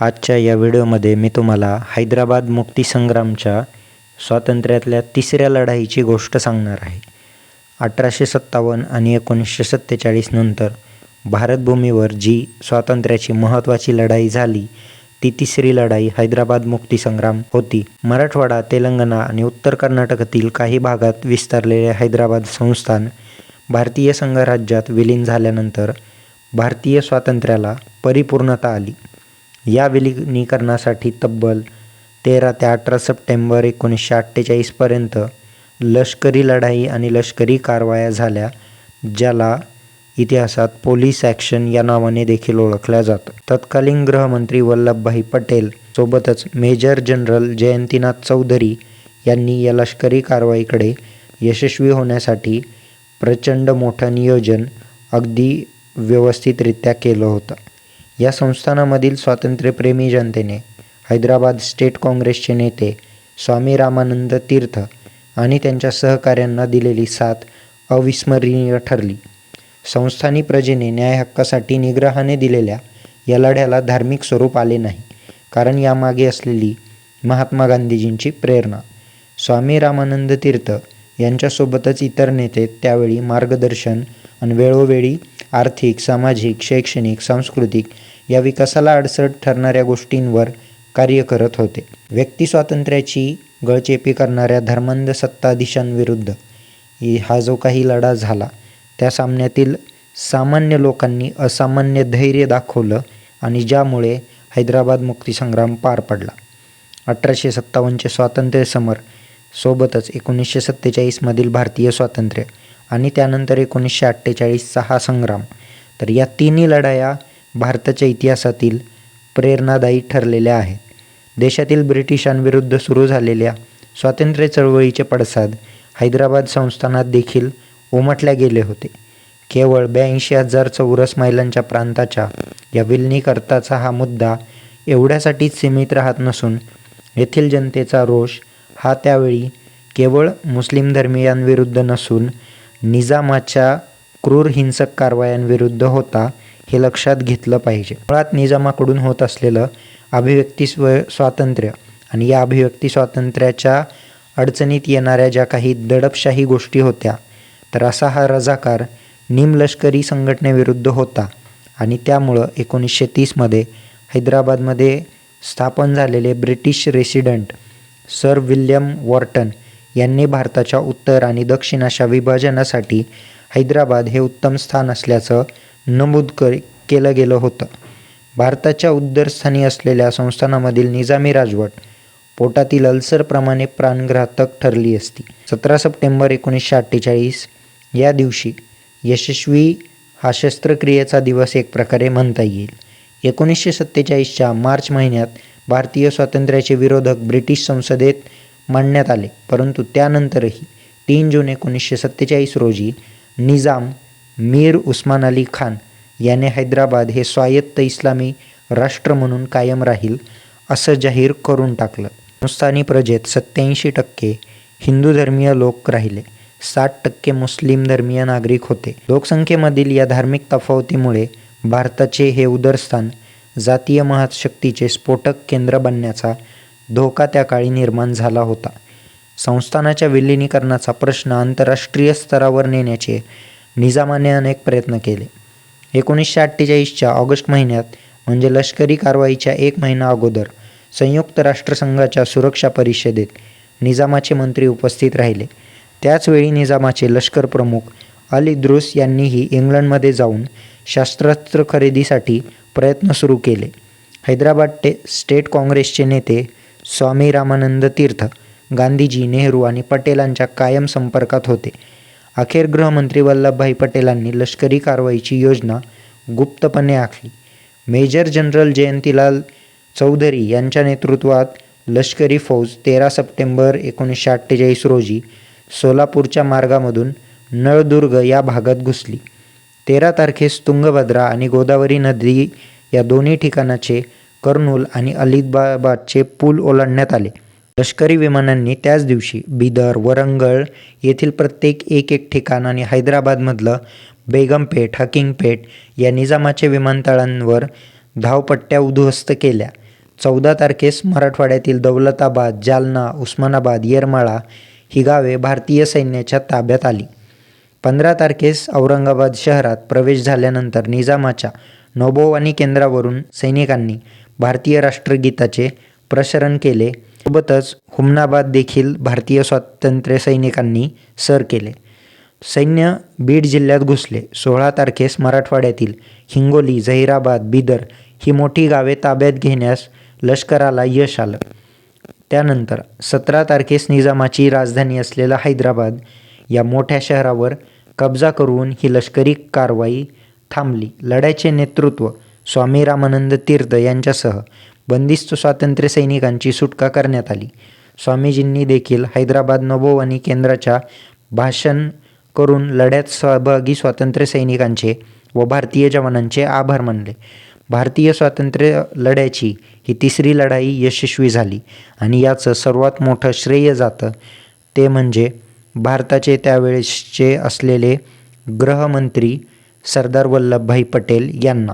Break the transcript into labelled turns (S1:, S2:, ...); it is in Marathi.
S1: आजच्या या व्हिडिओमध्ये मी तुम्हाला हैदराबाद मुक्तीसंग्रामच्या स्वातंत्र्यातल्या तिसऱ्या लढाईची गोष्ट सांगणार आहे. अठराशे सत्तावन्न आणि एकोणीसशे सत्तेचाळीस नंतर भारतभूमीवर जी स्वातंत्र्याची महत्त्वाची लढाई झाली ती तिसरी लढाई हैदराबाद मुक्तीसंग्राम होती. मराठवाडा तेलंगणा आणि उत्तर कर्नाटकातील काही भागात विस्तारलेले हैदराबाद संस्थान भारतीय संघराज्यात विलीन झाल्यानंतर भारतीय स्वातंत्र्याला परिपूर्णता आली. या विलिनीकरणासाठी तब्बल तेरा ते अठरा सप्टेंबर एकोणीसशे अठ्ठेचाळीसपर्यंत लष्करी लढाई आणि लष्करी कारवाया झाल्या ज्याला इतिहासात पोलीस ॲक्शन या नावाने देखील ओळखल्या जातं. तत्कालीन गृहमंत्री वल्लभभाई पटेल सोबतच मेजर जनरल जयंतीनाथ चौधरी यांनी या लष्करी कारवाईकडे यशस्वी होण्यासाठी प्रचंड मोठं नियोजन अगदी व्यवस्थितरित्या केलं होतं. या संस्थानामधील स्वातंत्र्यप्रेमी जनतेने हैदराबाद स्टेट काँग्रेसचे नेते स्वामी रामानंद तीर्थ आणि त्यांच्या सहकाऱ्यांना दिलेली साथ अविस्मरणीय ठरली. संस्थानी प्रजेने न्याय हक्कासाठी निग्रहाने दिलेल्या या लढ्याला धार्मिक स्वरूप आले नाही कारण यामागे असलेली महात्मा गांधीजींची प्रेरणा. स्वामी रामानंद तीर्थ यांच्यासोबतच इतर नेते त्यावेळी मार्गदर्शन आणि वेळोवेळी आर्थिक सामाजिक शैक्षणिक सांस्कृतिक या विकासाला अडसर ठरणाऱ्या गोष्टींवर कार्य करत होते. व्यक्ती स्वातंत्र्याची गळचेपी करणाऱ्या धर्मांध सत्ताधीशांविरुद्ध हा जो काही लढा झाला त्या सामन्यातील सामान्य लोकांनी असामान्य धैर्य दाखवलं आणि ज्यामुळे हैदराबाद मुक्तीसंग्राम पार पडला. अठराशे सत्तावन्नचे स्वातंत्र्य समर सोबतच एकोणीसशे सत्तेचाळीसमधील भारतीय स्वातंत्र्य आणि त्यानंतर एकोणीसशे अठ्ठेचाळीसचा हा संग्राम. तर या तिन्ही लढाया भारताच्या इतिहासातील प्रेरणादायी ठरलेल्या आहेत. देशातील ब्रिटिशांविरुद्ध सुरू झालेल्या स्वातंत्र्य चळवळीचे पडसाद हैदराबाद संस्थानात देखील उमटल्या गेले होते. केवळ ब्याऐंशी हजार चौरस मैलांच्या प्रांताच्या या विलनीकरताचा हा मुद्दा एवढ्यासाठीच सीमित राहत नसून येथील जनतेचा रोष हा त्यावेळी केवळ मुस्लिम धर्मीयांविरुद्ध नसून निजामाच्या क्रूर हिंसक कारवायांविरुद्ध होता हे लक्षात घेतलं पाहिजे. मुळात निजामाकडून होत असलेलं अभिव्यक्ती स्व स्वातंत्र्य आणि या अभिव्यक्ती स्वातंत्र्याच्या अडचणीत येणाऱ्या ज्या काही दडपशाही गोष्टी होत्या तर असा हा रजाकार निमलष्करी संघटनेविरुद्ध होता आणि त्यामुळं एकोणीसशे तीसमध्ये हैदराबादमध्ये स्थापन झालेले British resident sir William Wharton यांनी भारताच्या उत्तर आणि दक्षिण अशा विभाजनासाठी हैदराबाद हे उत्तम स्थान असल्याचं नमूद कर केलं गेलं होतं. भारताच्या उद्दरस्थानी असलेल्या संस्थानामधील निजामी राजवट पोटातील अल्सरप्रमाणे प्राणघातक ठरली असती. सतरा सप्टेंबर एकोणीसशे अठ्ठेचाळीस या दिवशी यशस्वी हा शस्त्रक्रियेचा दिवस एक प्रकारे म्हणता येईल. एकोणीसशे सत्तेचाळीसच्या मार्च महिन्यात भारतीय स्वातंत्र्याचे विरोधक ब्रिटिश संसदेत मांडण्यात आले. परंतु त्यानंतरही तीन जून एकोणीसशे सत्तेचाळीस रोजी निजाम मीर उस्मान अली खान याने हैदराबाद हे स्वायत्त इस्लामी राष्ट्र म्हणून कायम राहील असं जाहीर करून टाकलं. हिंदुस्थानी प्रजेत सत्याऐंशी टक्के हिंदू धर्मीय लोक राहिले. साठ टक्के मुस्लिम धर्मीय नागरिक होते. लोकसंख्येमधील या धार्मिक तफावतीमुळे भारताचे हे उदरस्थान जातीय महाशक्तीचे स्फोटक केंद्र बनण्याचा धोका त्या काळी निर्माण झाला होता. संस्थानाच्या विलिनीकरणाचा प्रश्न आंतरराष्ट्रीय स्तरावर नेण्याचे निजामाने अनेक प्रयत्न केले. एकोणीसशे अठ्ठेचाळीसच्या ऑगस्ट महिन्यात म्हणजे लष्करी कारवाईच्या एक महिना अगोदर संयुक्त राष्ट्रसंघाच्या सुरक्षा परिषदेत निजामाचे मंत्री उपस्थित राहिले. त्याचवेळी निजामाचे लष्कर प्रमुख अली द्रुस यांनीही इंग्लंडमध्ये जाऊन शस्त्रास्त्र खरेदीसाठी प्रयत्न सुरू केले. हैदराबाद टे स्टेट काँग्रेसचे नेते स्वामी रामानंद तीर्थ गांधीजी नेहरू आणि पटेलांच्या कायम संपर्कात होते. अखेर गृहमंत्री वल्लभभाई पटेलांनी लष्करी कारवाईची योजना गुप्तपणे आखली. मेजर जनरल जयंतीलाल चौधरी यांच्या नेतृत्वात लष्करी फौज तेरा सप्टेंबर एकोणीसशे अठ्ठेचाळीस रोजी सोलापूरच्या मार्गामधून नळदुर्ग या भागात घुसली. तेरा तारखेस तुंगभद्रा आणि गोदावरी नदी या दोन्ही ठिकाणाचे कर्नूल आणि अलिबाबादचे पूल ओलांडण्यात आले. लष्करी विमानांनी त्याच दिवशी बिदर वरंगळ येथील प्रत्येक एक एक ठिकाण आणि हैदराबादमधलं बेगमपेठ हकिंगपेठ या निजामाच्या विमानतळांवर धावपट्ट्या उद्ध्वस्त केल्या. चौदा तारखेस मराठवाड्यातील दौलताबाद जालना उस्मानाबाद येरमाळा ही गावे भारतीय सैन्याच्या ताब्यात आली. पंधरा तारखेस औरंगाबाद शहरात प्रवेश झाल्यानंतर निजामाच्या नौबोवानी केंद्रावरून सैनिकांनी भारतीय राष्ट्रगीताचे प्रसरण केले. सोबतच हुमनाबाद देखील भारतीय स्वातंत्र्य सैनिकांनी सर केले. सैन्य बीड जिल्ह्यात घुसले. सोळा तारखेस मराठवाड्यातील हिंगोली जहिराबाद बिदर ही मोठी गावे ताब्यात घेण्यास लष्कराला यश आलं. त्यानंतर सतरा तारखेस निजामाची राजधानी असलेला हैदराबाद या मोठ्या शहरावर कब्जा करून ही लष्करी कारवाई थांबली. लढ्याचे नेतृत्व स्वामी रामानंद तीर्थ यांच्यासह बंदिस्त स्वातंत्र्य सैनिकांची सुटका करण्यात आली. स्वामीजींनी देखील हैदराबाद नभोवाणी केंद्राच्या भाषण करून लढ्यात सहभागी स्वातंत्र्य सैनिकांचे व भारतीय जवानांचे आभार मानले. भारतीय स्वातंत्र्य लढ्याची ही तिसरी लढाई यशस्वी झाली आणि याचं सर्वात मोठं श्रेय जातं ते म्हणजे भारताचे त्यावेळेसचे असलेले गृहमंत्री सरदार वल्लभभाई पटेल यांना.